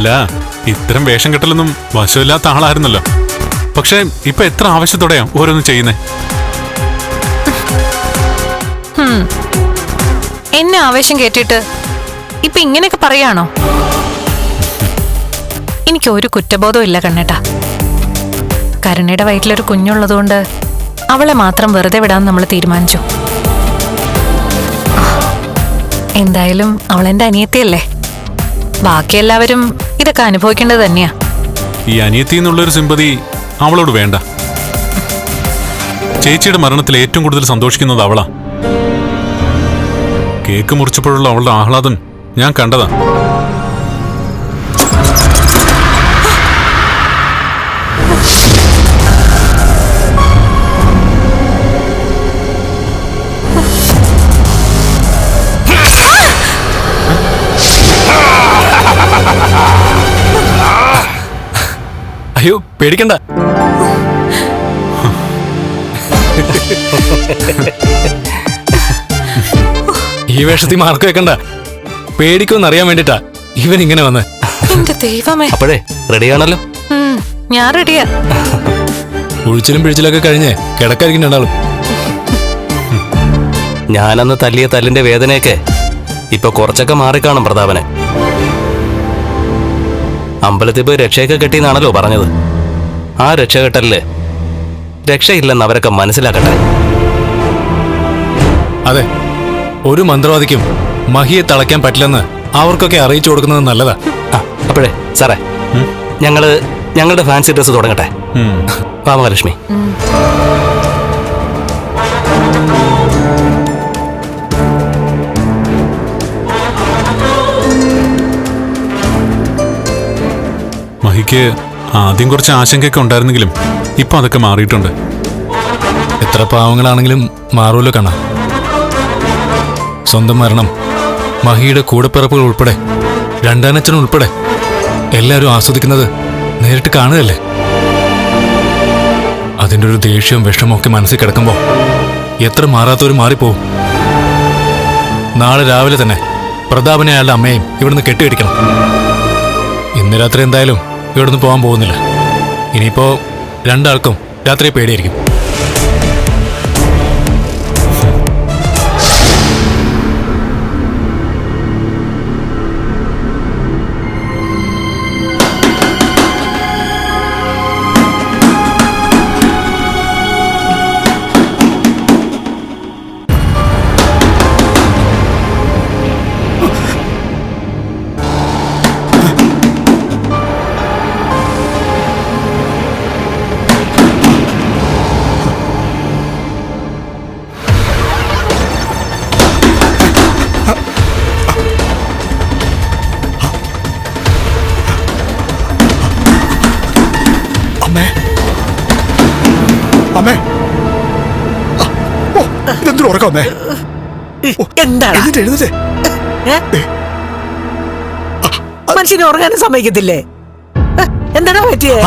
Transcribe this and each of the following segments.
അല്ല ഇത്തരം വേഷം കെട്ടലൊന്നും വശമില്ലാത്ത ആളായിരുന്നല്ലോ. പക്ഷെ ഇപ്പൊ എത്ര ആവശ്യത്തോടെയാ ഓരോന്ന് ചെയ്യുന്നേ. എന്നെ ആവേശം കേട്ടിട്ട് ഇപ്പൊ ഇങ്ങനെയൊക്കെ പറയാണോ? എനിക്ക് ഒരു കുറ്റബോധവും ഇല്ല കണ്ണേട്ടാ. കരുണയുടെ വയറ്റിലൊരു കുഞ്ഞുള്ളതുകൊണ്ട് അവളെ മാത്രം വെറുതെ വിടാൻ നമ്മൾ തീരുമാനിച്ചു. എന്തായാലും അവളെന്റെ അനിയത്തിയല്ലേ? ബാക്കി എല്ലാവരും ഇതൊക്കെ അനുഭവിക്കേണ്ടത് തന്നെയാ. ഈ അനിയത്തി എന്നുള്ളൊരു സിമ്പതി അവളോട് വേണ്ട. ചേച്ചിയുടെ മരണത്തിൽ ഏറ്റവും കൂടുതൽ സന്തോഷിക്കുന്നത് അവളാ. കേക്ക് മുറിച്ചപ്പോഴുള്ള അവളുടെ ആഹ്ലാദം ഞാൻ കണ്ടതാ. അയ്യോ പേടിക്കണ്ട. ഈ വേഷത്തിൽ മാർക്ക് വെക്കണ്ട. പേടിക്കുമെന്ന് അറിയാൻ വേണ്ടിട്ടാ ഇവൻ ഇങ്ങനെ വന്ന്. എന്റെ ദൈവമേ. അപ്പോഴേ റെഡിയാണല്ലോ ഉം, ഞാൻ റെഡിയാ ഉഴിച്ചിലും പിഴിച്ചിലൊക്കെ കഴിഞ്ഞ് കിടക്കായിരിക്കും രണ്ടാളും. ഞാനന്ന് തല്ലിയ തല്ലിന്റെ വേദനയൊക്കെ ഇപ്പൊ കുറച്ചൊക്കെ മാറിക്കാണും പ്രതാപനെ. അമ്പലത്തിൽ പോയി രക്ഷയൊക്കെ കെട്ടിയെന്നാണല്ലോ പറഞ്ഞത്. ആ രക്ഷകെട്ടലിൽ രക്ഷയില്ലെന്ന് അവരൊക്കെ മനസ്സിലാക്കട്ടെ. അതെ ഒരു മന്ത്രവാദിക്കും മഹിയെ തളയ്ക്കാൻ പറ്റില്ലെന്ന് അവർക്കൊക്കെ അറിയിച്ചു കൊടുക്കുന്നത് നല്ലതാ. ആ അപ്പോഴേ സാറേ ഞങ്ങൾ ഞങ്ങളുടെ ഫാൻസി ഡ്രസ് തുടങ്ങട്ടെ. ഉം. മഹിക്ക് ആദ്യം കുറച്ച് ആശങ്കയൊക്കെ ഉണ്ടായിരുന്നെങ്കിലും ഇപ്പൊ അതൊക്കെ മാറിയിട്ടുണ്ട്. എത്ര പാവങ്ങളാണെങ്കിലും മാറുമല്ലോ കാണാം സ്വന്തം മരണം മഹിയുടെ കൂടപ്പിറപ്പുകൾ ഉൾപ്പെടെ രണ്ടാനച്ഛൻ ഉൾപ്പെടെ എല്ലാവരും ആസ്വദിക്കുന്നത് നേരിട്ട് കാണുകയല്ലേ? അതിന്റെ ഒരു ദേഷ്യവും വിഷമവും ഒക്കെ മനസ്സിൽ കിടക്കുമ്പോൾ എത്ര മാറാത്തവരും മാറിപ്പോവും. നാളെ രാവിലെ തന്നെ പ്രതാപനെ അയാളുടെ അമ്മയും ഇവിടുന്ന് കെട്ടിയടിക്കണം. ഇന്ന് രാത്രി എന്തായാലും ഇവിടുന്ന് പോകാൻ പോകുന്നില്ല. ഇനിയിപ്പോ രണ്ടാൾക്കും രാത്രി പേടിയായിരിക്കും. അമ്മേ. ഇതെന്തൊരു ഉറക്കം അമ്മേ എന്താണ് എഴുന്നേറ്റ് എഴുന്നേറ്റ്. മനുഷ്യനെ ഉറങ്ങാനും സമ്മതിക്കത്തില്ലേ? എന്താണ് പറ്റിയേ?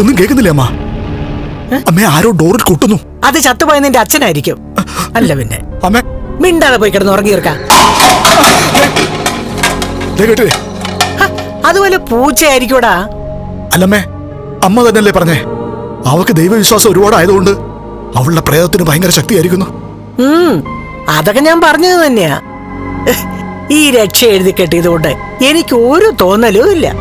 ഒന്നും കേക്കുന്നില്ലേ അമ്മ? അമ്മേ ആരോ ഡോറിൽ കൊട്ടുന്നു. അത് ചത്തുപോയ നിന്റെ അച്ഛനായിരിക്കും അല്ല പിന്നെ. അമ്മേ. മിണ്ടാതെ പോയി കിടന്ന് ഉറങ്ങിയിരിക്കാം ദേ കേട്ടില്ലേ അതുപോലെ പൂച്ചയായിരിക്കൂടാ. അല്ലമ്മേ അമ്മ തന്നെയല്ലേ പറഞ്ഞേ? അവൾക്ക് ദൈവവിശ്വാസം ഒരുപാടായതുകൊണ്ട് അവളുടെ പ്രേതത്തിന് ഭയങ്കര ശക്തിയായിരിക്കുന്നു. അതൊക്കെ ഞാൻ പറഞ്ഞത് തന്നെയാ. ഈ രക്ഷ എഴുതി കെട്ടിയതുകൊണ്ട് എനിക്ക് ഒരു തോന്നലും ഇല്ല.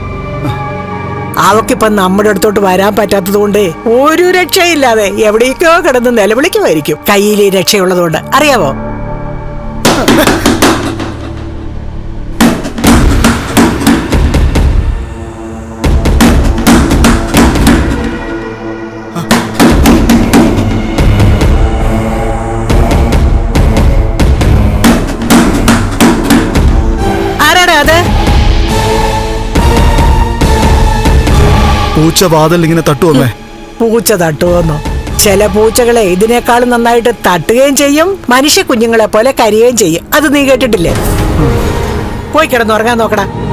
അവക്കിപ്പം നമ്മുടെ അടുത്തോട്ട് വരാൻ പറ്റാത്തത് കൊണ്ട് ഒരു രക്ഷയില്ലാതെ എവിടേക്കോ കിടന്ന് നിലവിളിക്കുമായിരിക്കും. കയ്യിൽ ഈ രക്ഷയുള്ളതുകൊണ്ട്. അറിയാവോ? പൂച്ച വാതിൽ ഇങ്ങനെ തട്ടുവന്നേ? പൂച്ച തട്ടുവന്നോ. ചില പൂച്ചകളെ ഇതിനേക്കാളും നന്നായിട്ട് തട്ടുകയും ചെയ്യും. മനുഷ്യ കുഞ്ഞുങ്ങളെ പോലെ കരിയുകയും ചെയ്യും. അത് നീ കേട്ടിട്ടില്ലേ? പോയി കിടന്നുറങ്ങാൻ നോക്കടാ.